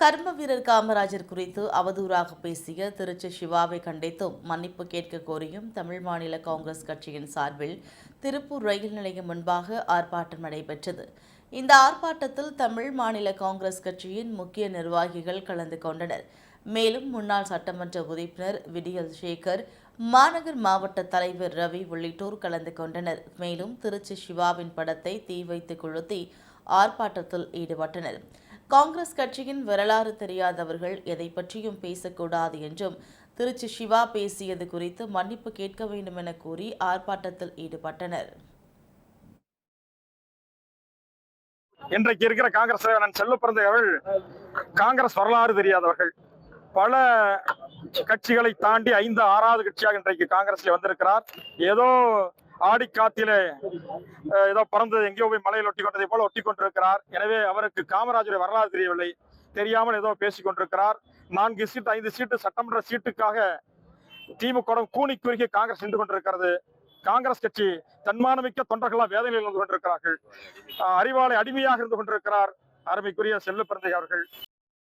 கர்ம வீரர் காமராஜர் குறித்து அவதூறாக பேசிய திருச்சி சிவாவை கண்டித்தும் மன்னிப்பு கேட்க கோரியும் தமிழ் மாநில காங்கிரஸ் கட்சியின் சார்பில் திருப்பூர் ரயில் நிலையம் முன்பாக ஆர்ப்பாட்டம் நடைபெற்றது. இந்த ஆர்ப்பாட்டத்தில் தமிழ் மாநில காங்கிரஸ் கட்சியின் முக்கிய நிர்வாகிகள் கலந்து கொண்டனர். மேலும் முன்னாள் சட்டமன்ற உறுப்பினர் விடியல் சேகர் மாநகர் மாவட்ட தலைவர் ரவி உள்ளிட்டோர் கலந்து கொண்டனர். மேலும் திருச்சி சிவாவின் படத்தை தீ வைத்து கொளுத்தி ஆர்ப்பாட்டத்தில் ஈடுபட்டனர். காங்கிரஸ் கட்சியின் வரலாறு தெரியாதவர்கள் எதை பற்றியும் பேசக்கூடாது என்றும் திருச்சி சிவா பேசியது குறித்து மன்னிப்பு கேட்க வேண்டும் என கூறி ஆர்ப்பாட்டத்தில் ஈடுபட்டனர். இன்றைக்கு இருக்கிற காங்கிரஸ் தலைவர் செல்ல பிறந்தவர்கள் காங்கிரஸ் வரலாறு தெரியாதவர்கள். பல கட்சிகளை தாண்டி ஐந்து ஆறாவது கட்சியாக இன்றைக்கு காங்கிரஸ்ல வந்திருக்கிறார். ஏதோ ஆடி காத்திலே ஏதோ பறந்தது எங்கேயோ போய் மலையில் ஒட்டி கொண்டதை போல ஒட்டி கொண்டிருக்கிறார் எனவே அவருக்கு காமராஜருடைய வரலாறு தெரியவில்லை. தெரியாமல் ஏதோ பேசிக் கொண்டிருக்கிறார் நான்கு சீட்டு ஐந்து சீட்டு சட்டமன்ற சீட்டுக்காக திமுக கூணி குறுகி காங்கிரஸ் நின்று கொண்டிருக்கிறது. காங்கிரஸ் கட்சி தன்மானமிக்க தொண்டர்களாக வேதனையில் இருந்து கொண்டிருக்கிறார்கள். அறிவாலை அறிவாளை அடிமையாக இருந்து கொண்டிருக்கிறார். அருமைக்குரிய செல்லு பிறந்தை அவர்கள்